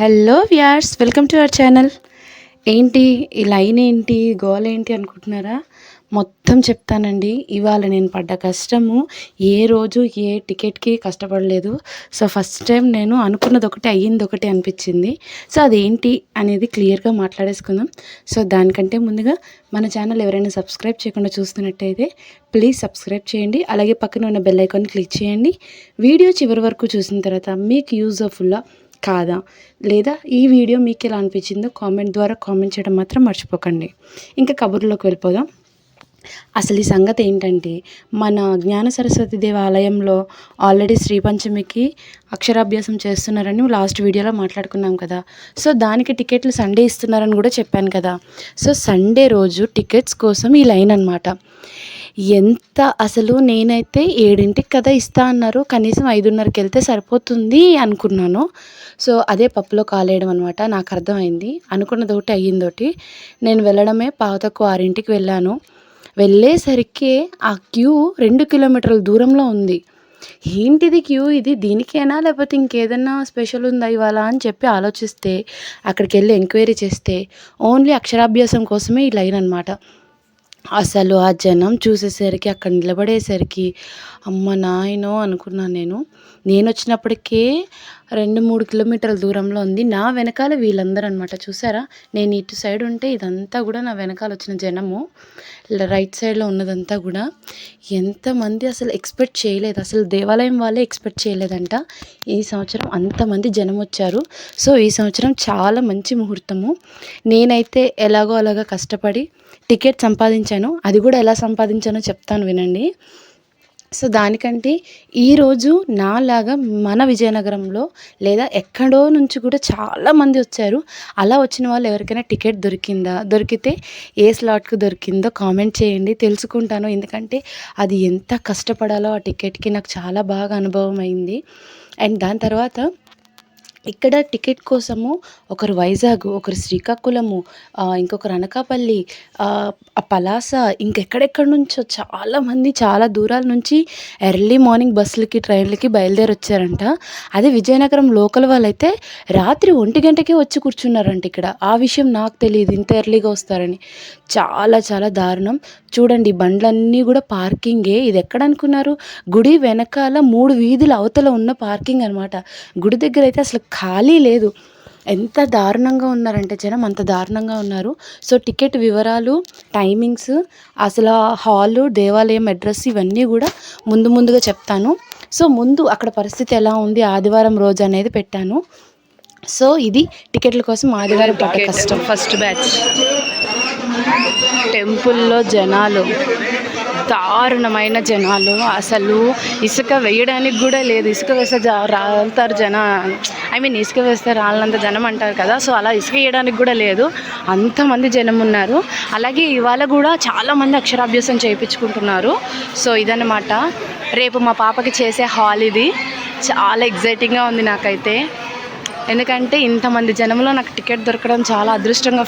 Hello viewers welcome to our channel. ఏంటి ఈ line ఏంటి గోల్ ఏంటి అనుకుంటున్నారా? మొత్తం చెప్తానండి. ఇవాళ నేను పడ్డ కష్టము ఏ రోజు ఏ టికెట్కి కష్టపడలేదు. సో ఫస్ట్ టైం నేను అనుకున్నది ఒకటి అయ్యింది ఒకటి అనిపించింది. సో అదేంటి అనేది క్లియర్గా మాట్లాడేసుకుందాం. సో దానికంటే ముందుగా మన ఛానల్ ఎవరైనా సబ్స్క్రైబ్ చేయకుండా చూస్తున్నట్టయితే ప్లీజ్ సబ్స్క్రైబ్ చేయండి. అలాగే పక్కన ఉన్న బెల్ ఐకాన్ క్లిక్ చేయండి. వీడియో చివరి వరకు చూసిన తర్వాత మీకు యూజ్ఫుల్గా కాదా? లేదా ఈ వీడియో మీకు ఎలా అనిపించిందో కామెంట్ ద్వారా కామెంట్ చేయడం మాత్రం మర్చిపోకండి. ఇంకా కబుర్లోకి వెళ్ళిపోదాం. అసలు ఈ సంగతి ఏంటంటే మన జ్ఞాన సరస్వతి దేవాలయంలో ఆల్రెడీ శ్రీ పంచమికి అక్షరాభ్యాసం చేస్తున్నారని లాస్ట్ వీడియోలో మాట్లాడుకున్నాం కదా. సో దానికి టికెట్లు సండే ఇస్తున్నారని కూడా చెప్పాను కదా. సో సండే రోజు టికెట్స్ కోసం ఈ లైన్ అనమాట ఎంత అసలు నేనైతే ఏడింటికి కదా ఇస్తా అన్నారు. కనీసం ఐదున్నరకి వెళ్తే సరిపోతుంది అనుకున్నాను. సో అదే పప్పులో కాలేయడం అనమాట నాకు అర్థమైంది. అనుకున్నది ఒకటి అయ్యిందోటి నేను వెళ్ళడమే పావుతక్కువ ఆరింటికి వెళ్ళాను. వెళ్ళేసరికి ఆ క్యూ రెండు కిలోమీటర్ల దూరంలో ఉంది. ఏంటిది క్యూ ఇది? దీనికేనా? లేకపోతే ఇంకేదన్నా స్పెషల్ ఉందా ఇవాళ అని చెప్పి ఆలోచిస్తే అక్కడికి వెళ్ళి ఎంక్వైరీ చేస్తే ఓన్లీ అక్షరాభ్యాసం కోసమే ఈ లైన్ అనమాట అసలు ఆ జనం చూసేసరికి అక్కడ నిలబడేసరికి అమ్మ నాయనో అనుకున్నాను నేను. నేను వచ్చినప్పటికే రెండు మూడు కిలోమీటర్ల దూరంలో ఉంది. నా వెనకాల వీళ్ళందరూ అనమాట చూసారా? నేను ఇటు సైడ్ ఉంటే ఇదంతా కూడా నా వెనకాల వచ్చిన జనము. రైట్ సైడ్లో ఉన్నదంతా కూడా. ఎంతమంది అసలు ఎక్స్పెక్ట్ చేయలేదు. అసలు దేవాలయం వాళ్ళే ఎక్స్పెక్ట్ చేయలేదంట. ఈ సంవత్సరం అంతమంది జనం వచ్చారు. సో ఈ సంవత్సరం చాలా మంచి ముహూర్తము. నేనైతే ఎలాగో అలాగా కష్టపడి టికెట్ సంపాదించాను. అది కూడా ఎలా సంపాదించానో చెప్తాను వినండి. సో దానికంటే ఈరోజు నాలాగా మన విజయనగరంలో లేదా ఎక్కడో నుంచి కూడా చాలామంది వచ్చారు. అలా వచ్చిన వాళ్ళు ఎవరికైనా టికెట్ దొరికిందా? దొరికితే ఏ స్లాట్కు దొరికిందో కామెంట్ చేయండి. తెలుసుకుంటాను. ఎందుకంటే అది ఎంత కష్టపడాలో ఆ టికెట్కి నాకు చాలా బాగా అనుభవం అయింది. అండ్ దాని తర్వాత ఇక్కడ టికెట్ కోసము ఒకరు వైజాగ్ ఒకరు శ్రీకాకుళము ఇంకొకరు అనకాపల్లి పలాస ఇంకెక్కడెక్కడి నుంచో చాలామంది చాలా దూరాల నుంచి ఎర్లీ మార్నింగ్ బస్సులకి ట్రైన్లకి బయలుదేరి వచ్చారంట అదే విజయనగరం లోకల్ వాళ్ళైతే రాత్రి ఒంటి గంటకే వచ్చి కూర్చున్నారంట ఇక్కడ. ఆ విషయం నాకు తెలియదు ఇంత ఎర్లీగా వస్తారని. చాలా చాలా దారుణం. చూడండి బండ్లన్నీ కూడా పార్కింగే. ఇది ఎక్కడ అనుకున్నారు? గుడి వెనకాల మూడు వీధుల అవతల ఉన్న పార్కింగ్ అనమాట గుడి దగ్గర అయితే అసలు ఖాళీ లేదు. ఎంత దారుణంగా ఉన్నారంటే జనం అంత దారుణంగా ఉన్నారు. సో టికెట్ వివరాలు టైమింగ్స్ అసలు హాలు దేవాలయం అడ్రస్ ఇవన్నీ కూడా ముందు ముందుగా చెప్తాను. సో ముందు అక్కడ పరిస్థితి ఎలా ఉంది? ఆదివారం రోజు అనేది పెట్టాను. సో ఇది టికెట్ల కోసం ఆదివారం పట్ట కష్టం. ఫస్ట్ బ్యాచ్ టెంపుల్లో జనాలు దారుణమైన జనాలు. అసలు ఇసుక వేయడానికి కూడా లేదు. ఇసుక వేస్తే జా రాలుతారు జన. ఐ మీన్ ఇసుక వేస్తే రాళ్ళంత జనం అంటారు కదా సో అలా ఇసుక వేయడానికి కూడా లేదు. అంతమంది జనం ఉన్నారు. అలాగే ఇవాళ కూడా చాలామంది అక్షరాభ్యాసం చేయించుకుంటున్నారు. సో ఇదన్నమాట. రేపు మా పాపకి చేసే హాల్ ఇది. చాలా ఎగ్జైటింగ్గా ఉంది నాకైతే. ఎందుకంటే ఇంతమంది జనంలో నాకు టికెట్ దొరకడం చాలా అదృష్టంగా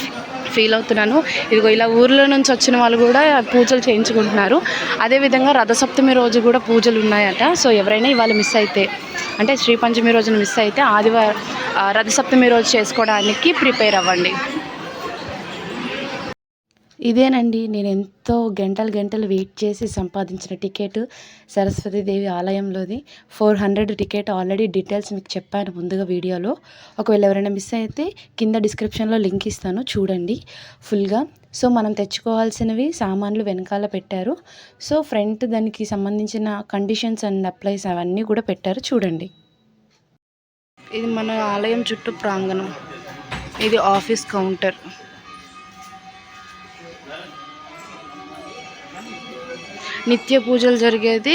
ఫీల్ అవుతున్నాను. ఇదిగో ఇలా ఊర్లో నుంచి వచ్చిన వాళ్ళు కూడా పూజలు చేయించుకుంటున్నారు. అదేవిధంగా రథసప్తమి రోజు కూడా పూజలు ఉన్నాయట. సో ఎవరైనా ఇవాళ మిస్ అయితే అంటే శ్రీ పంచమి రోజున మిస్ అయితే ఆదివారం రథసప్తమి రోజు చేసుకోవడానికి ప్రిపేర్ అవ్వండి. ఇదేనండి నేను ఎంతో గంటలు గంటలు వెయిట్ చేసి సంపాదించిన ticket Saraswatidevi ఆలయంలోది. Four hundred ticket already details మీకు చెప్పాను ముందుగా వీడియోలో. ఒకవేళ ఎవరైనా మిస్ అయితే కింద డిస్క్రిప్షన్లో లింక్ ఇస్తాను చూడండి. ఫుల్గా. సో మనం తెచ్చుకోవాల్సినవి సామాన్లు వెనకాల పెట్టారు. సో ఫ్రంట్ దానికి సంబంధించిన కండిషన్స్ అండ్ అప్లైస్ అవన్నీ కూడా పెట్టారు చూడండి. ఇది మన ఆలయం చుట్టూ ప్రాంగణం. ఇది ఆఫీస్ కౌంటర్. నిత్య పూజలు జరిగేది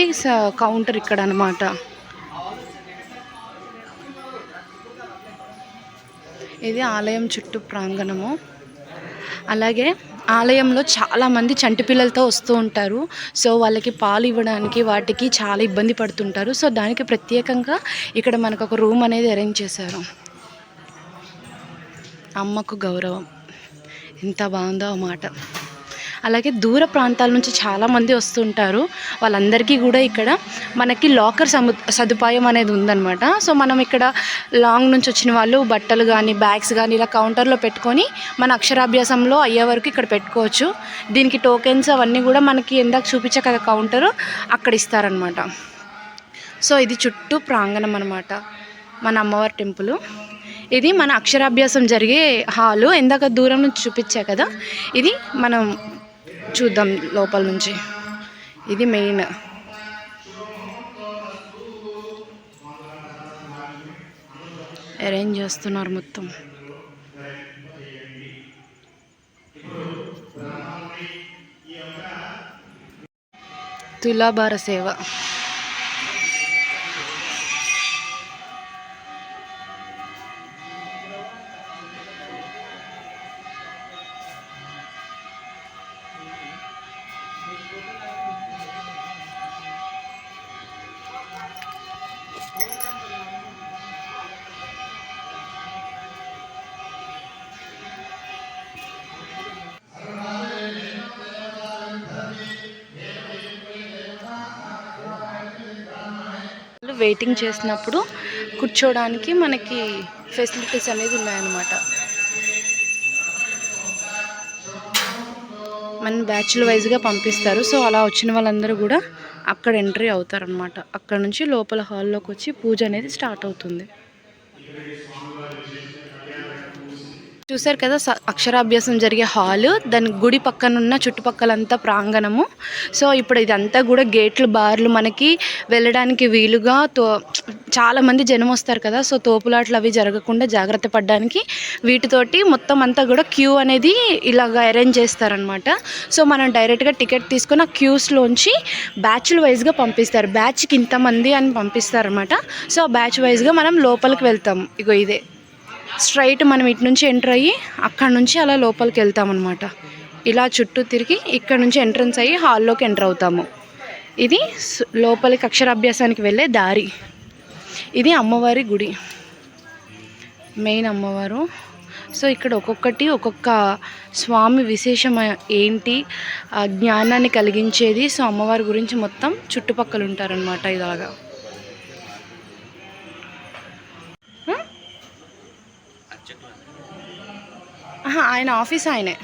కౌంటర్ ఇక్కడ అనమాట ఇది ఆలయం చుట్టూ ప్రాంగణము. అలాగే ఆలయంలో చాలామంది చంటి పిల్లలతో వస్తూ ఉంటారు. సో వాళ్ళకి పాలు ఇవ్వడానికి వాటికి చాలా ఇబ్బంది పడుతుంటారు. సో దానికి ప్రత్యేకంగా ఇక్కడ మనకు ఒక రూమ్ అనేది అరేంజ్ చేశారు. అమ్మకు గౌరవం. ఎంత బాగుందో మాట. అలాగే దూర ప్రాంతాల నుంచి చాలామంది వస్తుంటారు. వాళ్ళందరికీ కూడా ఇక్కడ మనకి లాకర్ సము సదుపాయం అనేది ఉందన్నమాట. సో మనం ఇక్కడ లాంగ్ నుంచి వచ్చిన వాళ్ళు బట్టలు కానీ బ్యాగ్స్ కానీ ఇలా కౌంటర్లో పెట్టుకొని మన అక్షరాభ్యాసంలో అయ్యే వరకు ఇక్కడ పెట్టుకోవచ్చు. దీనికి టోకెన్స్ అవన్నీ కూడా మనకి ఎందాక చూపించే కదా కౌంటరు అక్కడ ఇస్తారనమాట సో ఇది చుట్టూ ప్రాంగణం అనమాట మన అమ్మవారి టెంపుల్. ఇది మన అక్షరాభ్యాసం జరిగే హాలు. ఎందాక దూరం నుంచి చూపించా కదా. ఇది మనం చూద్దాం లోపల నుంచి. ఇది మెయిన్. అరేంజ్ చేస్తున్నారు మొత్తం. తులాభార సేవ. వెయిటింగ్ చేసినప్పుడు కూర్చోడానికి మనకి ఫెసిలిటీస్ అనేది ఉన్నాయన్నమాట. మన బ్యాచ్ల వైజ్గా పంపిస్తారు. సో అలా వచ్చిన వాళ్ళందరూ కూడా అక్కడ ఎంట్రీ అవుతారనమాట అక్కడ నుంచి లోపల హాల్లోకి వచ్చి పూజ అనేది స్టార్ట్ అవుతుంది. చూసారు కదా స- అక్షరాభ్యాసం జరిగే హాల్ దాని గుడి పక్కన ఉన్న చుట్టుపక్కలంతా ప్రాంగణము. సో ఇప్పుడు ఇదంతా కూడా గేట్లు బార్లు మనకి వెళ్ళడానికి వీలుగా తో చాలామంది జనం వస్తారు కదా సో తోపులాట్లు అవి జరగకుండా జాగ్రత్త పడడానికి వీటితోటి మొత్తం అంతా కూడా క్యూ అనేది ఇలాగ అరేంజ్ చేస్తారనమాట సో మనం డైరెక్ట్గా టికెట్ తీసుకొని ఆ క్యూస్లోంచి బ్యాచ్ల వైజ్గా పంపిస్తారు. బ్యాచ్కి ఇంతమంది అని పంపిస్తారనమాట సో ఆ బ్యాచ్ వైజ్గా మనం లోపలికి వెళ్తాం. ఇగో ఇదే. స్ట్రైట్ మనం ఇటు నుంచి ఎంటర్ అయ్యి అక్కడ నుంచి అలా లోపలికి వెళ్తామన్నమాట ఇలా చుట్టూ తిరిగి ఇక్కడ నుంచి ఎంట్రన్స్ అయ్యి హాల్లోకి ఎంటర్ అవుతాము. ఇది లోపలికి అక్షరాభ్యాసానికి వెళ్ళే దారి. ఇది అమ్మవారి గుడి. మెయిన్ అమ్మవారు. సో ఇక్కడ ఒక్కొక్కటి ఒక్కొక్క స్వామి విశేషం ఏంటి? జ్ఞానాన్ని కలిగించేది. సో అమ్మవారి గురించి మొత్తం చుట్టుపక్కల ఉంటారనమాట ఇలాగా ఆయన ఆఫీస్ ఆయనే.